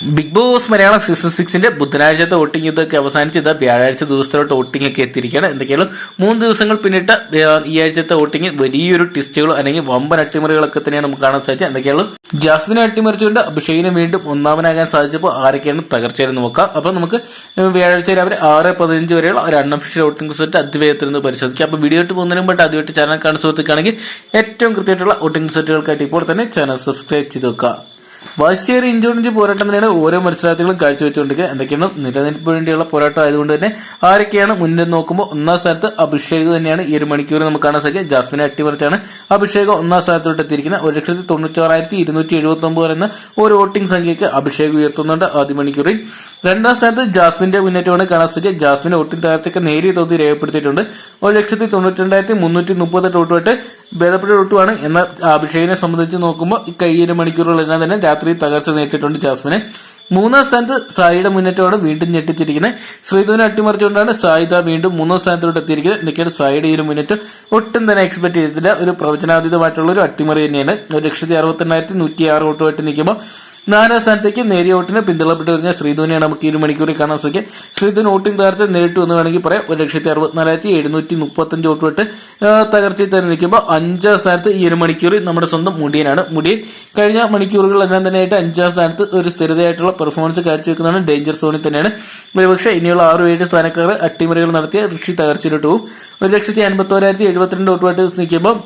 Big Boss Malayalam season സിക്സിന്റെ ബുധനാഴ്ചത്തെ voting ഇതൊക്കെ അവസാനിച്ച് ഇതാ വ്യാഴാഴ്ച ദിവസത്തോട്ട് വോട്ടിംഗ് ഒക്കെ എത്തിയിരിക്കുകയാണ്. എന്തൊക്കെയാലും മൂന്ന് ദിവസങ്ങൾ പിന്നിട്ട് ഈ ആഴ്ചത്തെ വോട്ടിംഗ് വലിയൊരു ടെസ്റ്റുകളോ അല്ലെങ്കിൽ വമ്പൻ അട്ടിമറികളൊക്കെ തന്നെയാണ് നമുക്ക് കാണാൻ സാധിച്ചത്. എന്തൊക്കെയാണ് ജാസ്മിനെ അട്ടിമറിച്ചുകൊണ്ട് അഭിഷേകിനെ വീണ്ടും ഒന്നാമനാകാൻ സാധിച്ചപ്പോൾ ആരൊക്കെയാണ് തകർച്ചയെന്ന് നോക്കാം. അപ്പൊ നമുക്ക് വ്യാഴാഴ്ച രാവിലെ ആറ് പതിനഞ്ച് വരെയുള്ള ഒരു അൺഒഫീഷ്യൽ വോട്ടിംഗ് റിസൾട്ട് അതിവേഗത്തിൽ നിന്ന് പരിശോധിക്കാം. അപ്പൊ വീഡിയോ ഇട്ട് പോകുന്നതിന് മുമ്പ് ആദ്യമായിട്ട് ചാനൽ കാണുന്ന സുഹൃത്തുക്കാണെങ്കിൽ ഏറ്റവും കൃത്യമായിട്ടുള്ള വോട്ടിംഗ് റിസൾട്ടുകൾക്കായിട്ട് ഇപ്പോൾ തന്നെ ചാനൽ സബ്സ്ക്രൈബ് ചെയ്ത് വെക്കുക. വാശിയേറി ഇഞ്ചോടിഞ്ച് പോരാട്ടം തന്നെയാണ് ഓരോ മത്സരാർത്ഥികളും കാഴ്ചവെച്ചുകൊണ്ടിരിക്കുക. എന്തൊക്കെയാണ് നിലനിൽപ്പ് വേണ്ടിയുള്ള പോരാട്ടം ആയതുകൊണ്ട് തന്നെ ആരൊക്കെയാണ് മുന്നിൽ നോക്കുമ്പോൾ ഒന്നാം സ്ഥാനത്ത് അഭിഷേക് തന്നെയാണ്. ഈ ഒരു മണിക്കൂർ നമുക്ക് കാണാൻ സാധിക്കുക. ജാസ്മിനെ അട്ടിമറിച്ചാണ് അഭിഷേക് ഒന്നാം സ്ഥാനത്തോട്ട് എത്തിയിരിക്കുന്നത്. ഒരു ലക്ഷത്തി തൊണ്ണൂറ്റാറായിരത്തി ഇരുന്നൂറ്റി എഴുപത്തി എന്ന ഒരു വോട്ടിംഗ് സംഖ്യയ്ക്ക് അഭിഷേക് ഉയർത്തുന്നുണ്ട് ആദ്യ മണിക്കൂറിൽ. രണ്ടാം സ്ഥാനത്ത് ജാസ്മിന്റെ മുന്നേറ്റമാണ് കാണാൻ സാധിക്കുക. ജാസ്മിന്റെ വോട്ടിംഗ് തകർച്ചയ്ക്ക് നേരിയ തോതിൽ രേഖപ്പെടുത്തിയിട്ടുണ്ട്. ഒരു ലക്ഷത്തി തൊണ്ണൂറ്റി രണ്ടായിരത്തി മുന്നൂറ്റി മുപ്പത്തെട്ട് വോട്ടുമായിട്ട് ഭേദപ്പെട്ട ഒട്ടുമാണ് എന്നാൽ അഭിഷേകിനെ സംബന്ധിച്ച് നോക്കുമ്പോൾ കഴിഞ്ഞ മണിക്കൂറുകളെല്ലാം തന്നെ രാത്രി തകർച്ച നേരിട്ടിട്ടുണ്ട് ജാസ്മിനെ. മൂന്നാം സ്ഥാനത്ത് സായിയുടെ മുന്നേറ്റമാണ് വീണ്ടും ഞെട്ടിച്ചിരിക്കുന്നത്. ശ്രീധുവിനെ അട്ടിമറിച്ചുകൊണ്ടാണ് സായിദ വീണ്ടും മൂന്നാം സ്ഥാനത്തോട്ട് എത്തിയിരിക്കുന്നത്. എന്തൊക്കെയാണ് സായിയുടെ ഈ ഒരു മുന്നേറ്റം. ഒട്ടും തന്നെ എക്സ്പെക്ട് ചെയ്തിട്ടില്ല. ഒരു പ്രവചനാതീതമായിട്ടുള്ള ഒരു അട്ടിമറി തന്നെയാണ്. ഒരു ലക്ഷത്തി അറുപത്തെണ്ണായിരത്തി നൂറ്റി ആറ് വോട്ടുമായിട്ട് നിൽക്കുമ്പോൾ നാലാം സ്ഥാനത്തേക്ക് നേരിയ വോട്ടിന് പിന്തള്ളപ്പെട്ട് കഴിഞ്ഞ ശ്രീധുവിനെയാണ് നമുക്ക് ഒരു മണിക്കൂറിൽ കാണാൻ സാധിക്കുക. ശ്രീധുവിന് വോട്ടിംഗ് തകർച്ച നേരിട്ടു എന്ന് വേണമെങ്കിൽ പറയാം. ഒരു ലക്ഷത്തി അറുപത്തിനാലായിരത്തി എഴുന്നൂറ്റി മുപ്പത്തഞ്ച് വോട്ട് വിട്ട് തകർച്ചയിൽ തന്നെ നിൽക്കുമ്പോൾ അഞ്ചാം സ്ഥാനത്ത് ഈ ഒരു മണിക്കൂറിൽ നമ്മുടെ സ്വന്തം മുടിയനാണ്. മുടിയൻ കഴിഞ്ഞ മണിക്കൂറുകളെല്ലാം തന്നെയായിട്ട് അഞ്ചാം സ്ഥാനത്ത് ഒരു സ്ഥിരതയായിട്ടുള്ള പെർഫോമൻസ് കാഴ്ചവെക്കുന്നതാണ്. ഡേഞ്ചർ സോണിൽ തന്നെയാണ്. ഒരുപക്ഷെ ഇനിയുള്ള ആറ് ഏഴ് സ്ഥാനക്കാർ അട്ടിമറികൾ നടത്തിയ ഋഷി തകർച്ചയിലോട്ട് പോകും. ഒരു ലക്ഷത്തി അൻപത്തോരായിരത്തി എഴുപത്തിരണ്ട് വോട്ടുമായിട്ട് നിൽക്കുമ്പോൾ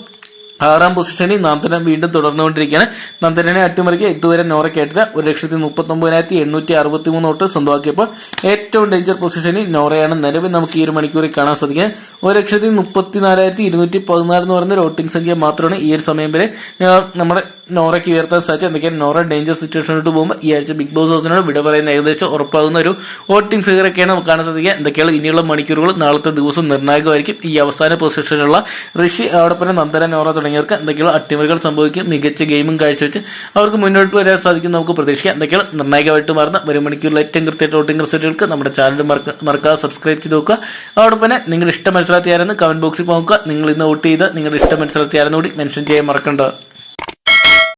ആറാം പൊസിഷനിൽ നന്ദനം വീണ്ടും തുടർന്നുകൊണ്ടിരിക്കുകയാണ്. നന്ദനെ അട്ടിമറിക്ക് ഇതുവരെ നോറയ്ക്കായിട്ട് ഒരു ലക്ഷത്തി മുപ്പത്തി ഒമ്പതിനായിരത്തി എണ്ണൂറ്റി അറുപത്തി മൂന്ന് വോട്ട് സ്വന്തമാക്കിയപ്പോൾ ഏറ്റവും ഡേഞ്ചർ പൊസിഷനിൽ നോറയാണ് നിലവിൽ നമുക്ക് ഈ ഒരു മണിക്കൂറിൽ കാണാൻ സാധിക്കുന്നത്. ഒരു ലക്ഷത്തി മുപ്പത്തിനാലായിരത്തി ഇരുന്നൂറ്റി പതിനാല് എന്ന് പറയുന്ന ഒരു വോട്ടിംഗ് സംഖ്യ മാത്രമാണ് ഈ ഒരു സമയം വരെ നമ്മുടെ നോറയ്ക്ക് ഉയർത്താൻ സാധിച്ചത് എന്തൊക്കെയാണ്? നോറ ഡേഞ്ചർ സിറ്റുവേഷനിലോട്ട് പോകുമ്പോൾ ഈ ആഴ്ച ബിഗ് ബോസ് ഹൗസിനോട് വിട പറയുന്ന ഏകദേശം ഉറപ്പാകുന്ന ഒരു വോട്ടിംഗ് ഫിഗർ ഒക്കെയാണ് നമുക്ക് കാണാൻ സാധിക്കുക. എന്തൊക്കെയാണ്? ഇനിയുള്ള മണിക്കൂറുകൾ നാളത്തെ ദിവസം നിർണായകമായിരിക്കും ഈ അവസാന പൊസിഷനിലുള്ള ഋഷി അതോടൊപ്പം നന്ദന നോറ തുടങ്ങിയവർക്ക് എന്തൊക്കെയുള്ള അട്ടിമറികൾ സംഭവിക്കും? മികച്ച ഗെയിമും കാഴ്ചവെച്ച് അവർക്ക് മുന്നോട്ട് വരാൻ സാധിക്കും നമുക്ക് പ്രതീക്ഷിക്കാം. എന്തൊക്കെയാണ്? നിർണായകമായിട്ട് മാറുന്ന വരും മണിക്കൂറിൽ ഏറ്റവും കൃത്യമായിട്ട് വോട്ടിംഗ് റിസൾട്ടുകൾക്ക് നമ്മുടെ ചാനൽ മറക്കാതെ സബ്സ്ക്രൈബ് ചെയ്ത് നോക്കുക. അതോടൊപ്പം തന്നെ നിങ്ങളുടെ ഇഷ്ടം മനസ്സിലാക്കിയാരെന്ന് കമന്റ് ബോക്സിൽ നോക്കുക. നിങ്ങൾ ഇന്ന് വോട്ട് ചെയ്ത് നിങ്ങളുടെ ഇഷ്ടം മത്സരാർത്ഥി കൂടി മെൻഷൻ ചെയ്യാൻ മറക്കേണ്ടത്